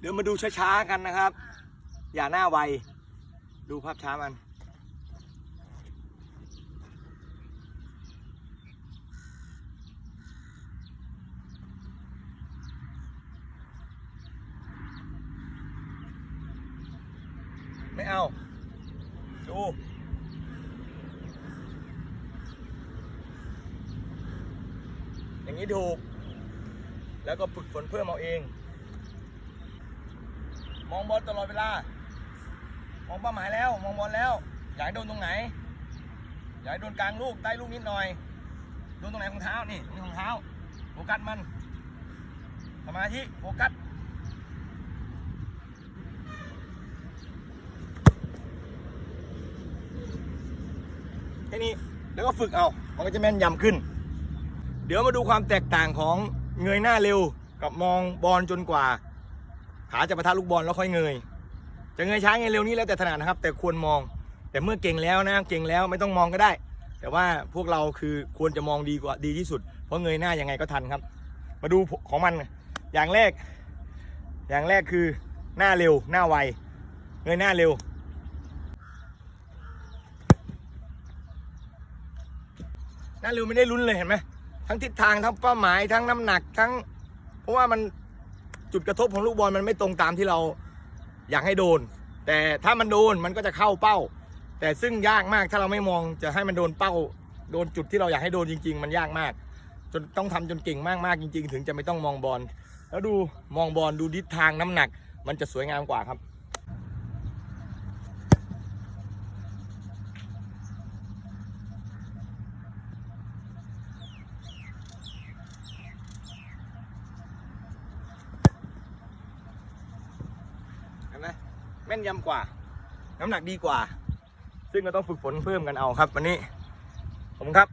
เดี๋ยวมาดูช้าๆกันนะครับ อย่าหน้าไว ดูภาพช้ามัน ไม่เอา ดูอย่างนี้ถูก แล้วก็ฝึกฝนเพิ่มเอาเอง มองบอลตลอดเวลา มองเป้าหมายแล้ว มองบอลแล้ว อยากให้โดนตรงไหน อยากให้โดนกลางลูกใต้ลูกนิดหน่อย โดนตรงไหนของเท้านี่นี่ของเท้า โฟกัสมันสมาธิโฟกัสแค่นี้แล้วก็ฝึกเอา มันก็จะแม่นยำขึ้น เดี๋ยวมาดูความแตกต่างของเงยหน้าเร็วกับมองบอลจนกว่า ขาจะประทะลูกบอลแล้วค่อยเงย จะเงยช้าเงยเร็วนี่แล้วแต่ถนัดนะครับ แต่ควรมอง แต่เมื่อเก่งแล้วนะเก่งแล้วไม่ต้องมองก็ได้ แต่ว่าพวกเราคือควรจะมองดีกว่าดีที่สุด เพราะเงยหน้ายังไงก็ทันครับ มาดูของมันอย่างแรก อย่างแรกคือหน้าเร็วหน้าไวเงยหน้าเร็วหน้าเร็วไม่ได้ลุ้นเลยเห็นไหมทั้งทิศทางทั้งเป้าหมายทั้งน้ำหนักทั้ง เพราะว่ามัน จุดกระทบของลูกบอลมันไม่ตรงตามที่เราอยากให้โดน แต่ถ้ามันโดนมันก็จะเข้าเป้า แต่ซึ่งยากมากถ้าเราไม่มองจะให้มันโดนเป้า โดนจุดที่เราอยากให้โดนจริง ๆ มันยากมาก จนต้องทำจนเก่งมากๆจริง ๆ ถึงจะไม่ต้องมองบอลแล้วดูมองบอลดูทิศทางน้ำหนัก มันจะสวยงามกว่าครับ เห็นไหม แม่นยำกว่า น้ำหนักดีกว่า ซึ่งเราต้องฝึกฝนเพิ่มกันเอาครับ วันนี้ผมครับ